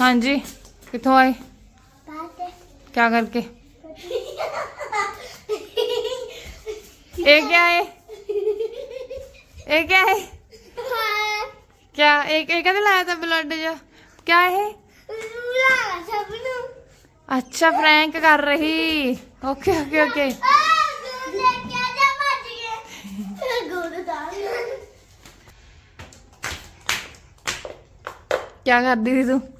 हाँ जी कितों आए? क्या करके? ए क्या है? ए क्या है? क्या? एक एक लाया था ब्लड जो? क्या है? अच्छा फ्रैंक कर रही। ओके ओके ओके क्या कर दी थी तू?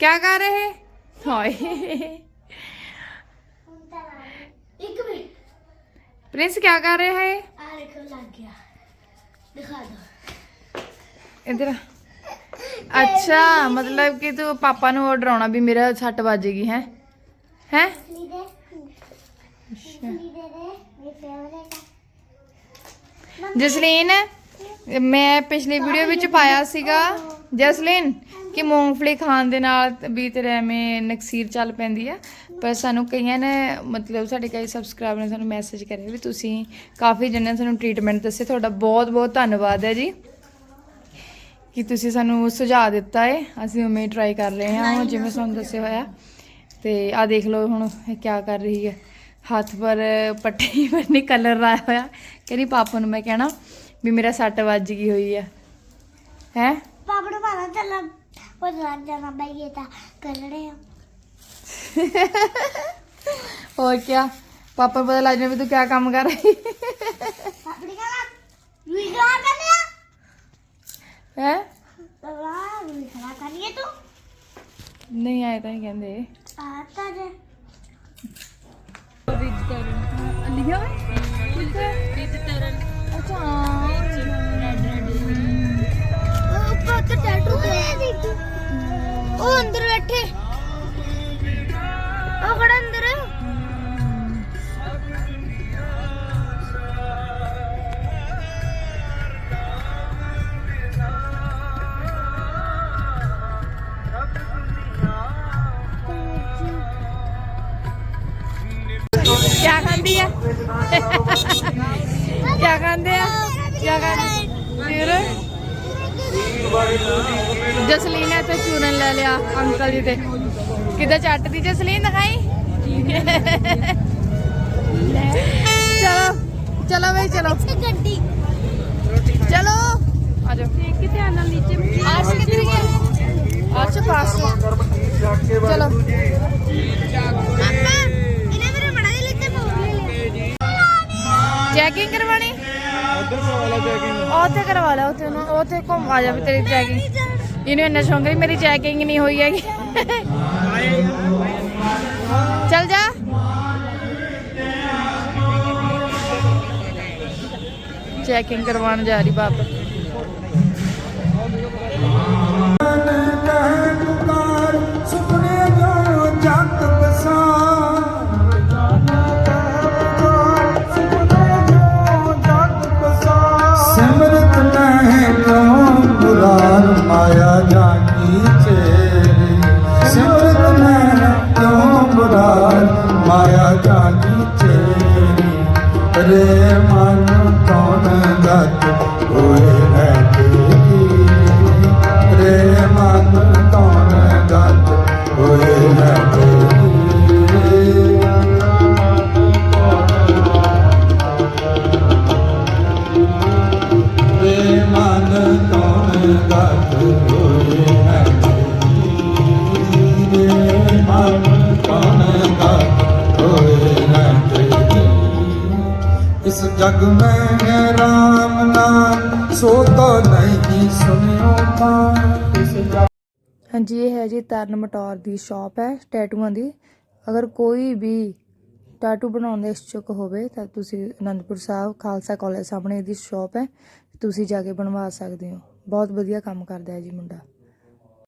क्या कर रहे हाय ਹੁਣ ਤਾਂ ਲਾ ਲਈ। ਇੱਕ ਮਿੰਟ प्रिंस क्या कर रहे है ਆ ਦੇਖੋ ਲੱਗ ਗਿਆ ਦਿਖਾ ਦੋ इधर अच्छा मतलब कि तू पापा ਨੂੰ ਉਹ ਡਰਾਉਣਾ ਵੀ ਮੇਰਾ ਸੱਟ ਵੱਜੇਗੀ ਹੈ ਹੈ ਲੀ ਦੇ ਲੀ ਦੇ ਦੇ ਮੇਰੀ ਫੇਵਰੇਟ ਹੈ ਜਸਲੀਨ ਮੈਂ ਪਿਛਲੀ ਵੀਡੀਓ ਵਿੱਚ ਪਾਇਆ ਸੀਗਾ ਜਸਲੀਨ ਕਿ ਮੂੰਗਫਲੀ ਖਾਣ ਦੇ ਨਾਲ ਵੀ ਤੇਰੇ ਐਵੇਂ ਨਕਸੀਰ ਚੱਲ ਪੈਂਦੀ ਆ। ਪਰ ਸਾਨੂੰ ਕਈਆਂ ਨੇ ਮਤਲਬ ਸਾਡੇ ਕਈ ਸਬਸਕ੍ਰਾਈਬਰ ਨੇ ਸਾਨੂੰ ਮੈਸੇਜ ਕਰਿਆ ਵੀ ਤੁਸੀਂ ਕਾਫੀ ਜਣਿਆਂ ਨੇ ਸਾਨੂੰ ਟ੍ਰੀਟਮੈਂਟ ਦੱਸੇ ਤੁਹਾਡਾ ਬਹੁਤ ਬਹੁਤ ਧੰਨਵਾਦ ਹੈ ਜੀ। ਕਿ ਤੁਸੀਂ ਸਾਨੂੰ ਸੁਝਾਅ ਦਿੱਤਾ ਹੈ ਅਸੀਂ ਉਵੇਂ ਟਰਾਈ ਕਰ ਰਹੇ ਹਾਂ ਜਿਵੇਂ ਤੁਹਾਨੂੰ ਦੱਸਿਆ ਹੋਇਆ। ਤੇ ਆ ਦੇਖ ਲਓ ਹੁਣ ਇਹ ਕੀ ਕਰ ਰਹੀ ਹੈ। ਹੱਥ ਪਰ ਪੱਟੀ ਬੰਨੀ ਕਲਰ ਲਾਇਆ ਹੋਇਆ। ਕਹਿੰਦੀ ਪਾਪਾ ਨੂੰ ਮੈਂ ਕਹਿਣਾ ਵੀ ਮੇਰਾ ਸੱਟ ਵੱਜ ਗਈ ਹੋਈ ਆ। ਹੈ? ਪਾਪਾ ਨੂੰ ਪਤਾ ਚੱਲਾ O zaman canavar yeter. Görürüm. और क्या पापा पता लाजने में तो क्या काम कर रही है नहीं आया था कहते लिखा है अच्छा ਤੇ ਟੈਟੂ ਉਹ ਅੰਦਰ ਬੈਠੇ। ਉਹ ਖੜਾ ਅੰਦਰ। ਕੀ ਖਾਂਦੀ ਆ? ਕੀ ਖਾਂਦੇ ਆ? ਕੀ ਖਾਂਦੇ? ਫਿਰ? ਜਸਲੀਨ ਨੇ ਤੇ ਚੂਰਨ ਲੈ ਲਿਆ ਅੰਕਲ ਜੀ ਤੇ ਕਿੱਦਾਂ ਚੱਟਦੀ ਜਸਲੀਨ ਦਿਖਾਈ? ਚਲੋ ਚਲੋ ਬਈ ਚਲੋ। ਗੱਡੀ। ਚਲੋ। ਆ ਜਾਓ। ਕਿਤੇ ਆਣਾ ਨੀਚੇ ਆਰਸ਼ ਕਿੱਧਰ ਗਿਆ ਆਰਸ਼ ਪਾਸ ਚਲੋ। ਚੈਕਿੰਗ ਕਰਵਾਣੀ ਉਧਰ ਕਰਵਾ ਲਾ ਚੈਕਿੰਗ ਉੱਥੇ ਕਰਵਾ ਲੈ ਉੱਥੇ ਨੂੰ ਉੱਥੇ ਘੁੰਮ ਆ ਜਾਵੇ ਤੇਰੀ ਚੈਕਿੰਗ ਇਹਨੂੰ ਇੰਨਾ ਸ਼ੌਂਕ ਹੈ ਮੇਰੀ ਚੈਕਿੰਗ ਨਹੀਂ ਹੋਈ ਹੈਗੀ। ਚੱਲ ਜਾ। ਚੈਕਿੰਗ ਕਰਵਾਉਣ ਜਾ ਰਹੀ ਬਾਪ ਮਾਇਆ ਜਾਗੀ ਚੇਰੀ ਰੇ ਮਨ ਕੌਣ ਗਤ ਹੋਏ ਹੈ ਤੇਰੀ? ਰੇ ਮਨ ਕੌਣ ਗਤ ਹੋਏ ਹੈ ਤੇਰੀ? ਮਨ ਕੌਣ ਗਤ ਹੋਏ ਹੈ ਤੇਰੀ ਮਨ ਇਸ ਜਗ ਮੈਂ ਰਾਮ ਨਾਮ, ਸੋਤਾ ਨਹੀਂ ਸੁਨਿਓ ਤਾਂ ਇਸ ਜਗ ਹਾਂਜੀ, ਇਹ ਹੈ ਜੀ ਤਰਨ ਮਟੌਰ ਦੀ ਸ਼ਾਪ ਹੈ, ਟੈਟੂਆਂ ਦੀ। ਅਗਰ ਕੋਈ ਵੀ ਟੈਟੂ ਬਣਾਉਣ ਦਾ ਇਸ਼ਚੁਕ ਹੋਵੇ, ਤਾਂ ਤੁਸੀਂ ਅਨੰਦਪੁਰ ਸਾਹਿਬ ਖਾਲਸਾ ਕਾਲਜ ਸਾਹਮਣੇ ਇਹਦੀ ਸ਼ਾਪ ਹੈ, ਤੁਸੀਂ ਜਾ ਕੇ ਬਣਵਾ ਸਕਦੇ ਹੋ। ਬਹੁਤ ਵਧੀਆ ਕੰਮ ਕਰਦਾ ਹੈ ਜੀ ਮੁੰਡਾ।